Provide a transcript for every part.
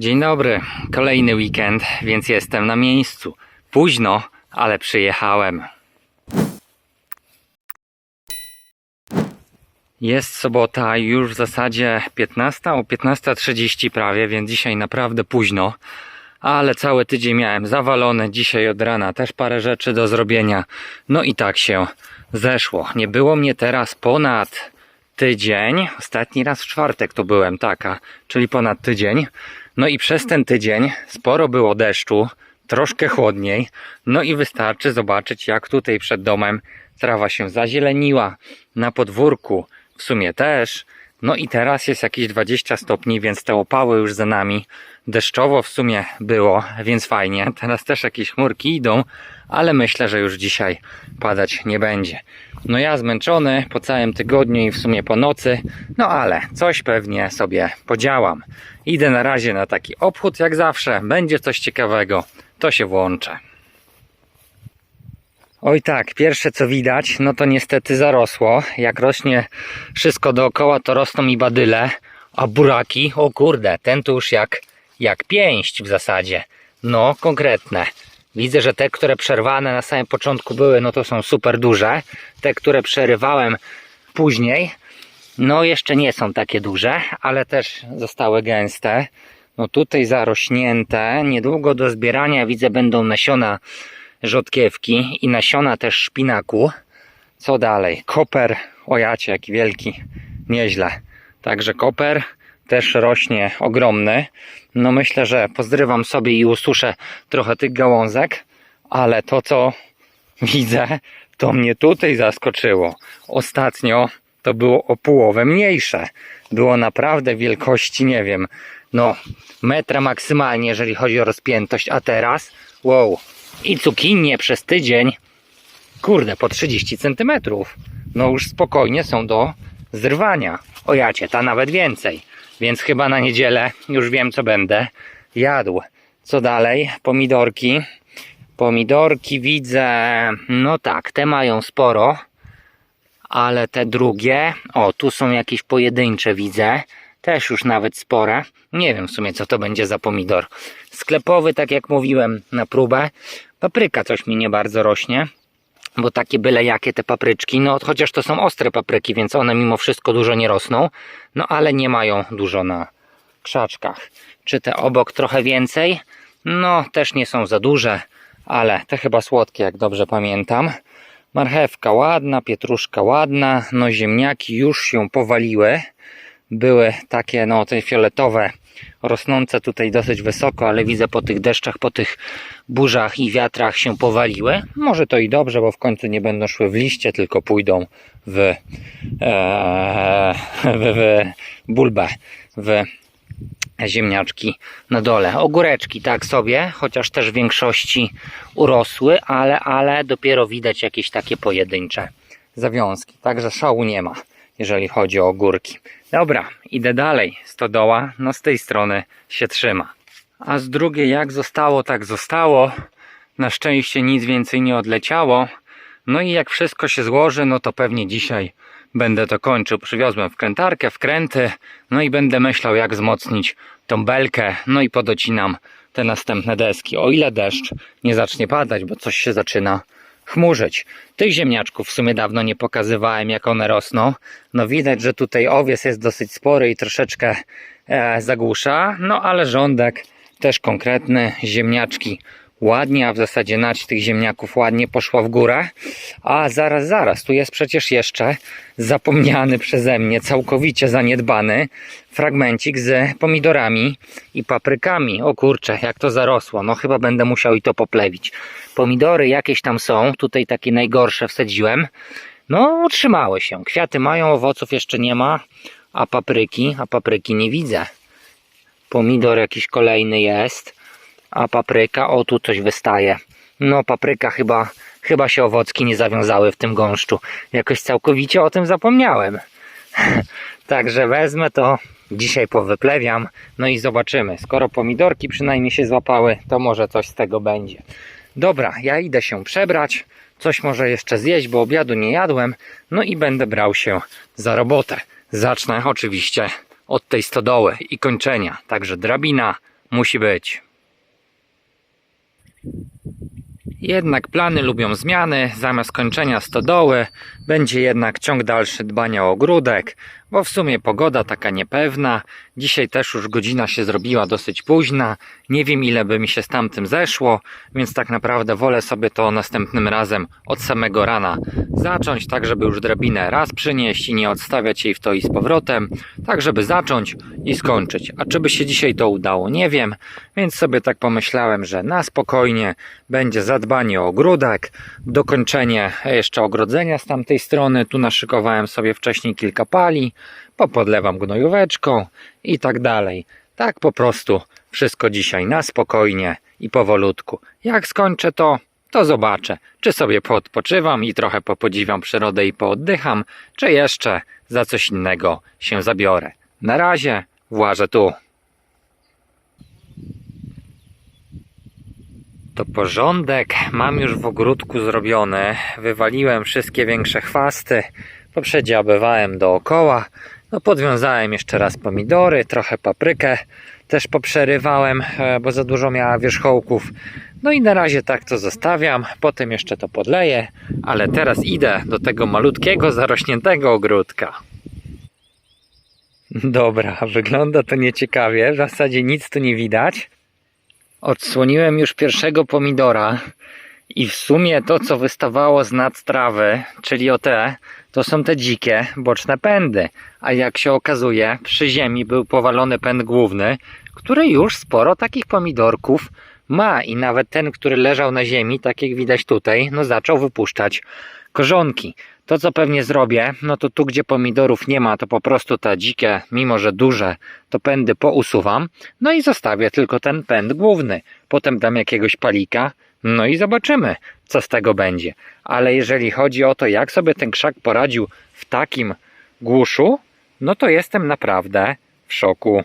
Dzień dobry, kolejny weekend, więc jestem na miejscu. Późno, ale przyjechałem. Jest sobota, już w zasadzie 15, o 15.30 prawie, więc dzisiaj naprawdę późno. Ale cały tydzień miałem zawalony, dzisiaj od rana też parę rzeczy do zrobienia. No i tak się zeszło. Nie było mnie teraz ponad tydzień. Ostatni raz w czwartek to byłem, taka, czyli ponad tydzień. No i przez ten tydzień sporo było deszczu, troszkę chłodniej. No i wystarczy zobaczyć, jak tutaj przed domem trawa się zazieleniła. Na podwórku w sumie też. No i teraz jest jakieś 20 stopni, więc te opały już za nami. Deszczowo w sumie było, więc fajnie. Teraz też jakieś chmurki idą, ale myślę, że już dzisiaj padać nie będzie. No ja zmęczony po całym tygodniu i w sumie po nocy, no ale coś pewnie sobie podziałam. Idę na razie na taki obchód jak zawsze. Będzie coś ciekawego, to się włączę. Oj tak, pierwsze co widać, no to niestety zarosło. Jak rośnie wszystko dookoła, to rosną i badyle, a buraki, o kurde, ten tu już jak, jak pięść w zasadzie. No, konkretne. Widzę, że te, które przerwane na samym początku były, no to są super duże. Te, które przerywałem później, no jeszcze nie są takie duże, ale też zostały gęste. No tutaj zarośnięte, niedługo do zbierania widzę będą nasiona rzodkiewki i nasiona też szpinaku. Co dalej? Koper, ojacie jaki wielki, nieźle. Także koper też rośnie ogromny. No myślę, że pozdrywam sobie i ususzę trochę tych gałązek, ale to co widzę, to mnie tutaj zaskoczyło. Ostatnio to było o połowę mniejsze. Było naprawdę wielkości, nie wiem, no metra maksymalnie, jeżeli chodzi o rozpiętość, a teraz, wow, i cukinie przez tydzień, kurde, po 30 cm. No już spokojnie są do zrywania. O jacie, ta nawet więcej. Więc chyba na niedzielę już wiem, co będę jadł. Co dalej? Pomidorki. Pomidorki widzę, no tak, te mają sporo, ale te drugie, o, tu są jakieś pojedyncze, widzę. Też już nawet spore. Nie wiem w sumie, co to będzie za pomidor. Sklepowy, tak jak mówiłem, na próbę. Papryka coś mi nie bardzo rośnie, bo takie byle jakie te papryczki, no chociaż to są ostre papryki, więc one mimo wszystko dużo nie rosną, no ale nie mają dużo na krzaczkach. Czy te obok trochę więcej? No też nie są za duże, ale te chyba słodkie, jak dobrze pamiętam. Marchewka ładna, pietruszka ładna, no ziemniaki już się powaliły. Były takie, no te fioletowe, rosnące tutaj dosyć wysoko, ale widzę po tych deszczach, po tych burzach i wiatrach się powaliły. Może to i dobrze, bo w końcu nie będą szły w liście, tylko pójdą w, e, w, w bulbę, w ziemniaczki na dole. Ogóreczki tak sobie, chociaż też w większości urosły, ale, ale dopiero widać jakieś takie pojedyncze zawiązki. Także szału nie ma, jeżeli chodzi o ogórki. Dobra, idę dalej. Stodoła, no z tej strony się trzyma. A z drugiej jak zostało, tak zostało. Na szczęście nic więcej nie odleciało. No i jak wszystko się złoży, no to pewnie dzisiaj będę to kończył. Przywiozłem wkrętarkę, wkręty, no i będę myślał jak wzmocnić tą belkę, no i podocinam te następne deski. O ile deszcz nie zacznie padać, bo coś się zaczyna chmurzyć. Tych ziemniaczków w sumie dawno nie pokazywałem, jak one rosną. No widać, że tutaj owies jest dosyć spory i troszeczkę e, zagłusza, no ale rządek też konkretny, ziemniaczki ładnie, a w zasadzie nać tych ziemniaków ładnie poszła w górę. A zaraz, zaraz, tu jest przecież jeszcze zapomniany przeze mnie, całkowicie zaniedbany fragmencik z pomidorami i paprykami. O kurczę, jak to zarosło. No chyba będę musiał i to poplewić. Pomidory jakieś tam są, tutaj takie najgorsze wsadziłem. No, utrzymały się. Kwiaty mają, owoców jeszcze nie ma, a papryki, a papryki nie widzę. Pomidor jakiś kolejny jest. A papryka, o tu coś wystaje. No papryka chyba, chyba się owocki nie zawiązały w tym gąszczu. Jakoś całkowicie o tym zapomniałem. Także wezmę to, dzisiaj powyplewiam, no i zobaczymy. Skoro pomidorki przynajmniej się złapały, to może coś z tego będzie. Dobra, ja idę się przebrać, coś może jeszcze zjeść, bo obiadu nie jadłem, no i będę brał się za robotę. Zacznę oczywiście od tej stodoły i kończenia. Także drabina, musi być. Jednak plany lubią zmiany. Zamiast kończenia stodoły będzie jednak ciąg dalszy dbania o ogródek, bo w sumie pogoda taka niepewna. Dzisiaj też już godzina się zrobiła dosyć późna. Nie wiem ile by mi się z tamtym zeszło, więc tak naprawdę wolę sobie to następnym razem od samego rana zacząć, tak żeby już drabinę raz przynieść i nie odstawiać jej w to i z powrotem, tak żeby zacząć i skończyć. A czy by się dzisiaj to udało, nie wiem, więc sobie tak pomyślałem, że na spokojnie będzie zadbanie o ogródek, dokończenie jeszcze ogrodzenia z tamtej strony. Tu naszykowałem sobie wcześniej kilka pali, popodlewam gnojóweczką i tak dalej. Tak po prostu wszystko dzisiaj na spokojnie i powolutku. Jak skończę to, to zobaczę, czy sobie poodpoczywam i trochę popodziwiam przyrodę i pooddycham, czy jeszcze za coś innego się zabiorę. Na razie włażę tu. To porządek mam już w ogródku zrobiony. Wywaliłem wszystkie większe chwasty, poprzedziabywałem dookoła. No podwiązałem jeszcze raz pomidory, trochę paprykę też poprzerywałem, e, bo za dużo miała wierzchołków. No i na razie tak to zostawiam, potem jeszcze to podleję, ale teraz idę do tego malutkiego, zarośniętego ogródka. Dobra, wygląda to nieciekawie, w zasadzie nic tu nie widać. Odsłoniłem już pierwszego pomidora i w sumie to, co wystawało z nad trawy, czyli o te, to są te dzikie, boczne pędy. A jak się okazuje, przy ziemi był powalony pęd główny, który już sporo takich pomidorków ma i nawet ten, który leżał na ziemi, tak jak widać tutaj, no zaczął wypuszczać korzonki. To co pewnie zrobię, no to tu gdzie pomidorów nie ma, to po prostu te dzikie, mimo że duże, to pędy pousuwam, no i zostawię tylko ten pęd główny. Potem dam jakiegoś palika, no i zobaczymy, co z tego będzie. Ale jeżeli chodzi o to, jak sobie ten krzak poradził w takim głuszu, no to jestem naprawdę w szoku.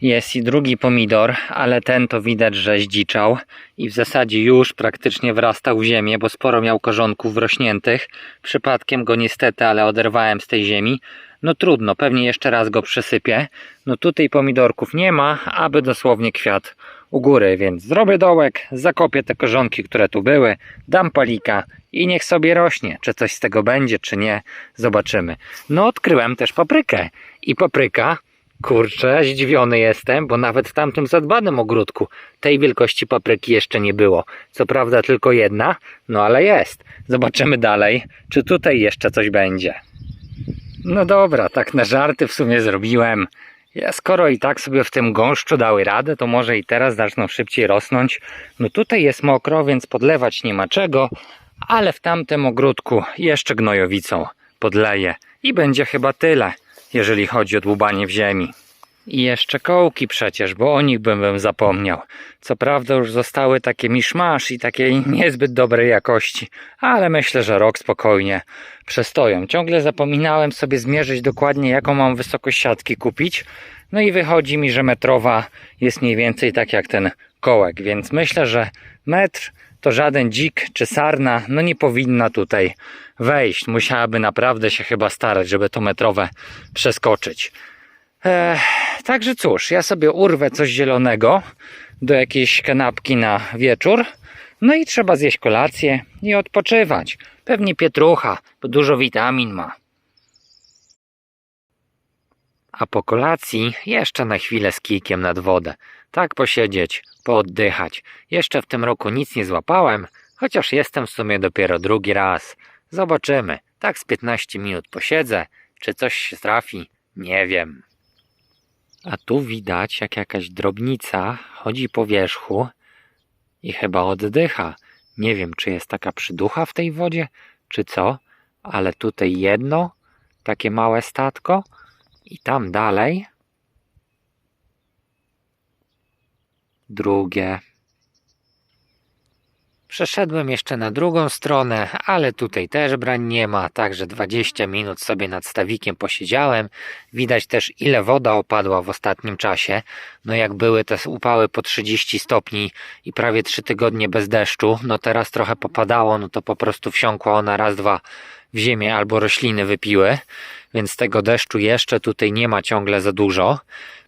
Jest i drugi pomidor, ale ten to widać, że zdziczał i w zasadzie już praktycznie wrastał w ziemię, bo sporo miał korzonków wrośniętych. Przypadkiem go niestety, ale oderwałem z tej ziemi. No trudno, pewnie jeszcze raz go przysypię. No tutaj pomidorków nie ma, aby dosłownie kwiat u góry, więc zrobię dołek, zakopię te korzonki, które tu były, dam palika i niech sobie rośnie. Czy coś z tego będzie, czy nie, zobaczymy. No odkryłem też paprykę i papryka Kurczę, zdziwiony jestem, bo nawet w tamtym zadbanym ogródku tej wielkości papryki jeszcze nie było. Co prawda tylko jedna, no ale jest. Zobaczymy dalej, czy tutaj jeszcze coś będzie. No dobra, tak na żarty w sumie zrobiłem. Skoro i tak sobie w tym gąszczu dały radę, to może i teraz zaczną szybciej rosnąć. No tutaj jest mokro, więc podlewać nie ma czego, ale w tamtym ogródku jeszcze gnojowicą podleję i będzie chyba tyle jeżeli chodzi o dłubanie w ziemi. I jeszcze kołki przecież, bo o nich bym, zapomniał. Co prawda już zostały takie miszmasz i takiej niezbyt dobrej jakości, ale myślę, że rok spokojnie przestoją. Ciągle zapominałem sobie zmierzyć dokładnie jaką mam wysokość siatki kupić. No i wychodzi mi, że metrowa jest mniej więcej tak jak ten kołek, więc myślę, że metr to żaden dzik czy sarna no nie powinna tutaj wejść. Musiałaby naprawdę się chyba starać, żeby to metrowe przeskoczyć. Także cóż, ja sobie urwę coś zielonego do jakiejś kanapki na wieczór. No i trzeba zjeść kolację i odpoczywać. Pewnie pietrucha, bo dużo witamin ma. A po kolacji jeszcze na chwilę z kijkiem nad wodę. Tak posiedzieć, pooddychać. Jeszcze w tym roku nic nie złapałem, chociaż jestem w sumie dopiero drugi raz. Zobaczymy. Tak z 15 minut posiedzę. Czy coś się trafi? Nie wiem. A tu widać, jak jakaś drobnica chodzi po wierzchu i chyba oddycha. Nie wiem, czy jest taka przyducha w tej wodzie, czy co, ale tutaj jedno, takie małe statko i tam dalej drugie. Przeszedłem jeszcze na drugą stronę, ale tutaj też brań nie ma, także 20 minut sobie nad stawikiem posiedziałem. Widać też ile woda opadła w ostatnim czasie. No jak były te upały po 30 stopni i prawie 3 tygodnie bez deszczu, no teraz trochę popadało, no to po prostu wsiąkła ona raz, dwa w ziemię albo rośliny wypiły, więc tego deszczu jeszcze tutaj nie ma ciągle za dużo.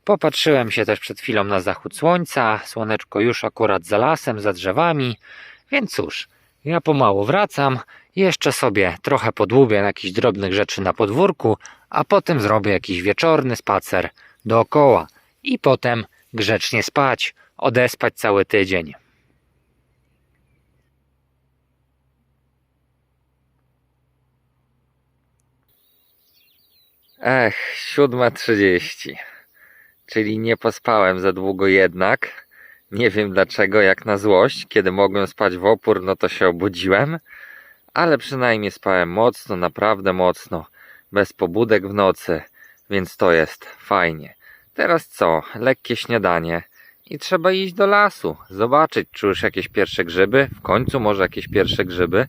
Popatrzyłem się też przed chwilą na zachód słońca, słoneczko już akurat za lasem, za drzewami, więc cóż, ja pomału wracam, jeszcze sobie trochę podłubię jakichś drobnych rzeczy na podwórku, a potem zrobię jakiś wieczorny spacer dookoła i potem grzecznie spać, odespać cały tydzień. Ech, siódma trzydzieści. Czyli nie pospałem za długo jednak. Nie wiem dlaczego, jak na złość. Kiedy mogłem spać w opór, no to się obudziłem. Ale przynajmniej spałem mocno, naprawdę mocno. Bez pobudek w nocy. Więc to jest fajnie. Teraz co? Lekkie śniadanie. I trzeba iść do lasu. Zobaczyć, czy już jakieś pierwsze grzyby. W końcu może jakieś pierwsze grzyby.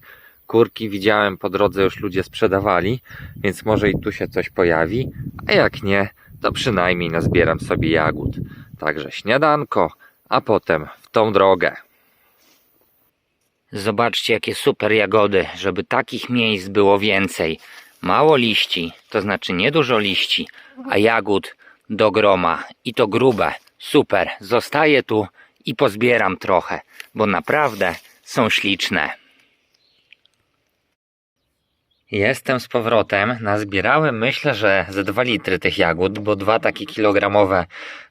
Kurki widziałem po drodze już ludzie sprzedawali, więc może i tu się coś pojawi, a jak nie, to przynajmniej nazbieram sobie jagód. Także śniadanko, a potem w tą drogę. Zobaczcie, jakie super jagody, żeby takich miejsc było więcej. Mało liści, to znaczy niedużo liści, a jagód do groma i to grube. Super, zostaję tu i pozbieram trochę, bo naprawdę są śliczne. Jestem z powrotem. Nazbierałem myślę, że ze 2 litry tych jagód, bo dwa takie kilogramowe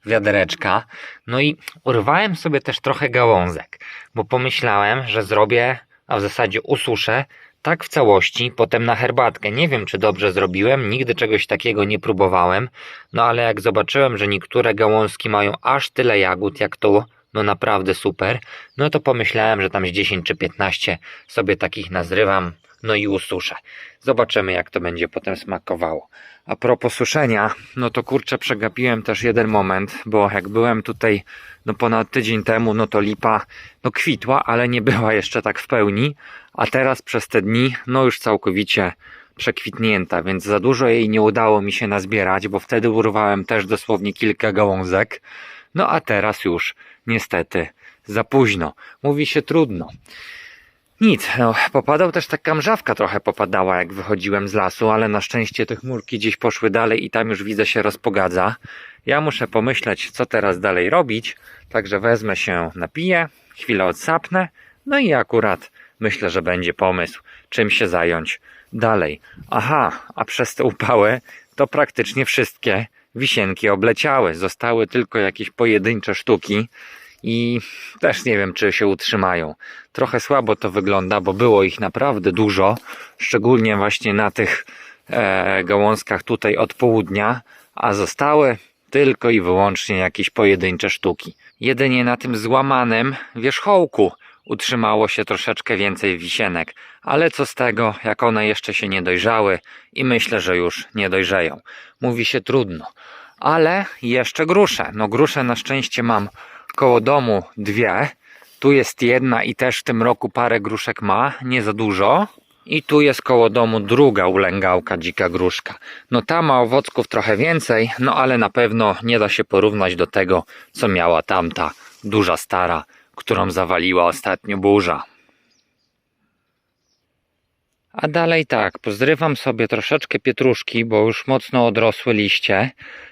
wiadereczka. No i urwałem sobie też trochę gałązek, bo pomyślałem, że zrobię, a w zasadzie ususzę tak w całości, potem na herbatkę. Nie wiem, czy dobrze zrobiłem, nigdy czegoś takiego nie próbowałem, no ale jak zobaczyłem, że niektóre gałązki mają aż tyle jagód jak tu, no naprawdę super, no to pomyślałem, że tam z 10 czy 15 sobie takich nazrywam, no i ususzę. Zobaczymy, jak to będzie potem smakowało. A propos suszenia, no to kurczę, przegapiłem też jeden moment, bo jak byłem tutaj no ponad tydzień temu, no to lipa no kwitła, ale nie była jeszcze tak w pełni, a teraz przez te dni, no już całkowicie przekwitnięta, więc za dużo jej nie udało mi się nazbierać, bo wtedy urwałem też dosłownie kilka gałązek. No a teraz już niestety za późno. Mówi się trudno. Nic, no, popadał też taka mrzawka trochę popadała jak wychodziłem z lasu, ale na szczęście te chmurki gdzieś poszły dalej i tam już widzę się rozpogadza. Ja muszę pomyśleć, co teraz dalej robić, także wezmę się, napiję, chwilę odsapnę, no i akurat myślę, że będzie pomysł, czym się zająć dalej. Aha, a przez te upały to praktycznie wszystkie wisienki obleciały, zostały tylko jakieś pojedyncze sztuki, i też nie wiem, czy się utrzymają. Trochę słabo to wygląda, bo było ich naprawdę dużo, szczególnie właśnie na tych e, gałązkach tutaj od południa, a zostały tylko i wyłącznie jakieś pojedyncze sztuki. Jedynie na tym złamanym wierzchołku utrzymało się troszeczkę więcej wisienek, ale co z tego, jak one jeszcze się nie dojrzały i myślę, że już nie dojrzeją. Mówi się trudno. Ale jeszcze grusze. No grusze na szczęście mam koło domu dwie. Tu jest jedna i też w tym roku parę gruszek ma, nie za dużo. I tu jest koło domu druga ulęgałka, dzika gruszka. No ta ma owocków trochę więcej, no ale na pewno nie da się porównać do tego, co miała tamta duża stara, którą zawaliła ostatnio burza. A dalej tak, pozrywam sobie troszeczkę pietruszki, bo już mocno odrosły liście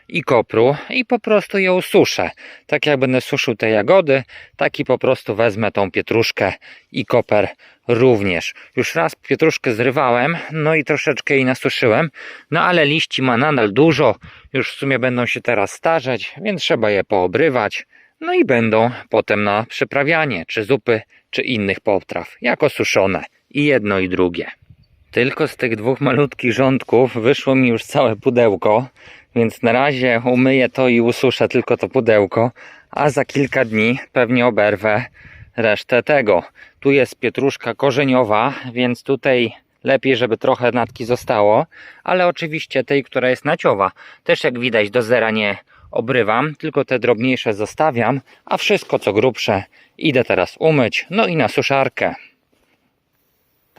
i kopru i po prostu je ususzę. Tak jak będę suszył te jagody, tak i po prostu wezmę tą pietruszkę i koper również. Już raz pietruszkę zrywałem, no i troszeczkę jej nasuszyłem, no ale liści ma nadal dużo, już w sumie będą się teraz starzeć, więc trzeba je poobrywać. No i będą potem na przyprawianie, czy zupy, czy innych potraw, jako suszone. I jedno i drugie. Tylko z tych dwóch malutkich rządków wyszło mi już całe pudełko, więc na razie umyję to i ususzę tylko to pudełko, a za kilka dni pewnie oberwę resztę tego. Tu jest pietruszka korzeniowa, więc tutaj lepiej, żeby trochę natki zostało, ale oczywiście tej, która jest naciowa, też jak widać do zera nie obrywam, tylko te drobniejsze zostawiam, a wszystko co grubsze idę teraz umyć, no i na suszarkę.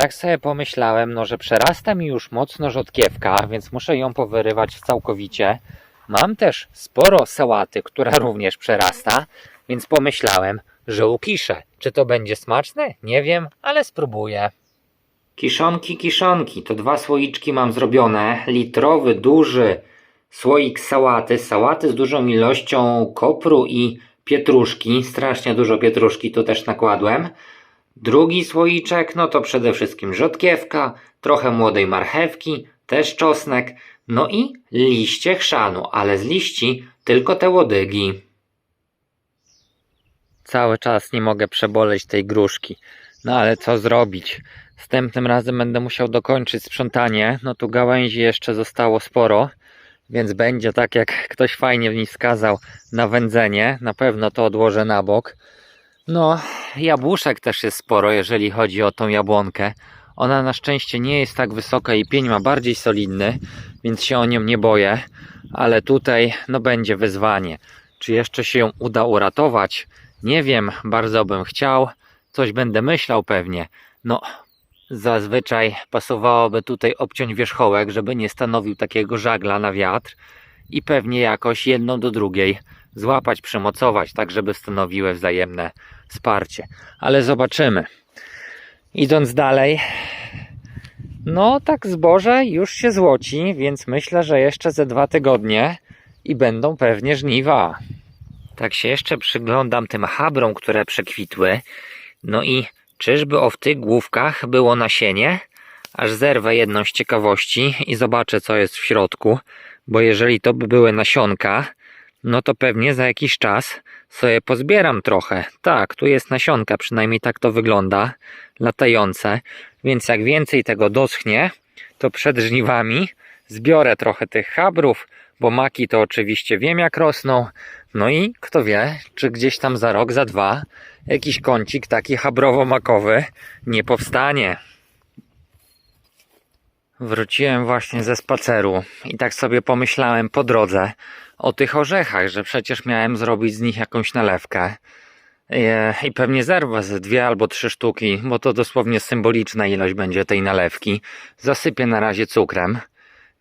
Tak sobie pomyślałem, no że przerasta mi już mocno rzodkiewka, więc muszę ją powyrywać całkowicie. Mam też sporo sałaty, która również przerasta, więc pomyślałem, że ukiszę. Czy to będzie smaczne? Nie wiem, ale spróbuję. Kiszonki, kiszonki, to dwa słoiczki mam zrobione. Litrowy, duży słoik sałaty, sałaty z dużą ilością kopru i pietruszki, strasznie dużo pietruszki tu też nakładłem. Drugi słoiczek, no to przede wszystkim rzodkiewka, trochę młodej marchewki, też czosnek, no i liście chrzanu, ale z liści tylko te łodygi. Cały czas nie mogę przeboleć tej gruszki. No ale co zrobić? Następnym razem będę musiał dokończyć sprzątanie. No tu gałęzi jeszcze zostało sporo, więc będzie tak jak ktoś fajnie mi wskazał na wędzenie. Na pewno to odłożę na bok. No, jabłuszek też jest sporo, jeżeli chodzi o tą jabłonkę. Ona na szczęście nie jest tak wysoka i pień ma bardziej solidny, więc się o nią nie boję. Ale tutaj no będzie wyzwanie. Czy jeszcze się ją uda uratować? Nie wiem, bardzo bym chciał. Coś będę myślał pewnie. No, zazwyczaj pasowałoby tutaj obciąć wierzchołek, żeby nie stanowił takiego żagla na wiatr i pewnie jakoś jedną do drugiej złapać, przymocować, tak żeby stanowiły wzajemne wsparcie. Ale zobaczymy. Idąc dalej, no tak zboże już się złoci, więc myślę, że jeszcze ze dwa tygodnie i będą pewnie żniwa. Tak się jeszcze przyglądam tym habrom, które przekwitły. No i czyżby o w tych główkach było nasienie? Aż zerwę jedną z ciekawości i zobaczę co jest w środku, bo jeżeli to by były nasionka, no to pewnie za jakiś czas sobie pozbieram trochę. Tak, tu jest nasionka, przynajmniej tak to wygląda, latające, więc jak więcej tego doschnie, to przed żniwami zbiorę trochę tych habrów, bo maki to oczywiście wiem jak rosną, no i kto wie, czy gdzieś tam za rok, za dwa jakiś kącik taki habrowo-makowy nie powstanie. Wróciłem właśnie ze spaceru i tak sobie pomyślałem po drodze o tych orzechach, że przecież miałem zrobić z nich jakąś nalewkę. E, I pewnie zerwę ze dwie albo trzy sztuki, bo to dosłownie symboliczna ilość będzie tej nalewki. Zasypię na razie cukrem.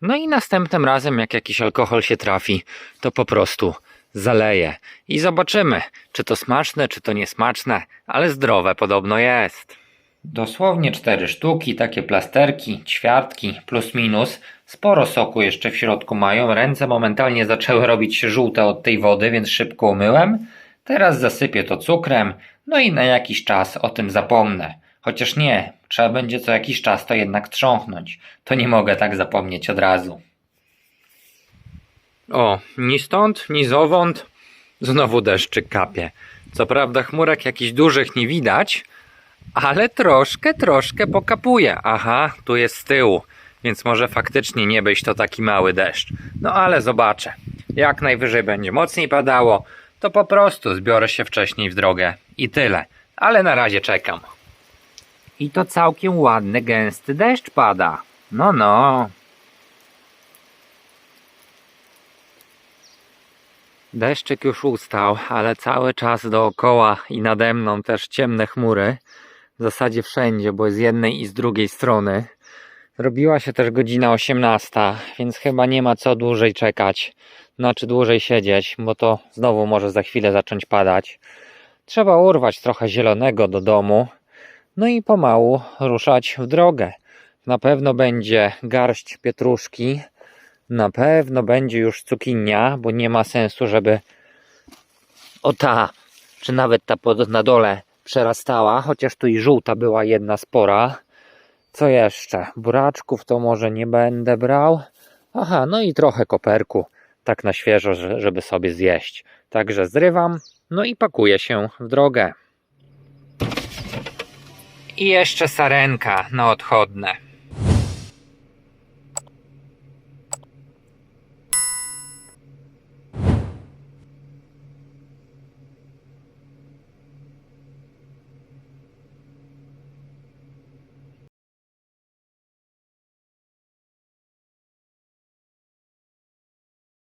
No i następnym razem, jak jakiś alkohol się trafi, to po prostu zaleję. I zobaczymy, czy to smaczne, czy to niesmaczne, ale zdrowe podobno jest. Dosłownie cztery sztuki, takie plasterki, ćwiartki, plus minus. Sporo soku jeszcze w środku mają. Ręce momentalnie zaczęły robić się żółte od tej wody, więc szybko umyłem. Teraz zasypię to cukrem, no i na jakiś czas o tym zapomnę. Chociaż nie, trzeba będzie co jakiś czas to jednak trząchnąć. To nie mogę tak zapomnieć od razu. O, ni stąd, ni zowąd. Znowu deszczyk kapie. Co prawda chmurek jakichś dużych nie widać, ale troszkę, troszkę pokapuje. Aha, tu jest z tyłu, więc może faktycznie nie być to taki mały deszcz. No ale zobaczę. Jak najwyżej będzie mocniej padało, to po prostu zbiorę się wcześniej w drogę. I tyle. Ale na razie czekam. I to całkiem ładny, gęsty deszcz pada. No, no. Deszczyk już ustał, ale cały czas dookoła i nade mną też ciemne chmury. W zasadzie wszędzie, bo z jednej i z drugiej strony. Robiła się też godzina 18, więc chyba nie ma co dłużej czekać. Znaczy dłużej siedzieć, bo to znowu może za chwilę zacząć padać. Trzeba urwać trochę zielonego do domu. No i pomału ruszać w drogę. Na pewno będzie garść pietruszki. Na pewno będzie już cukinia, bo nie ma sensu, żeby o ta, czy nawet ta pod, na dole przerastała, chociaż tu i żółta była jedna spora. Co jeszcze? Buraczków to może nie będę brał. Aha, no i trochę koperku, tak na świeżo, że- żeby sobie zjeść. Także zrywam, no i pakuję się w drogę. I jeszcze sarenka na odchodne.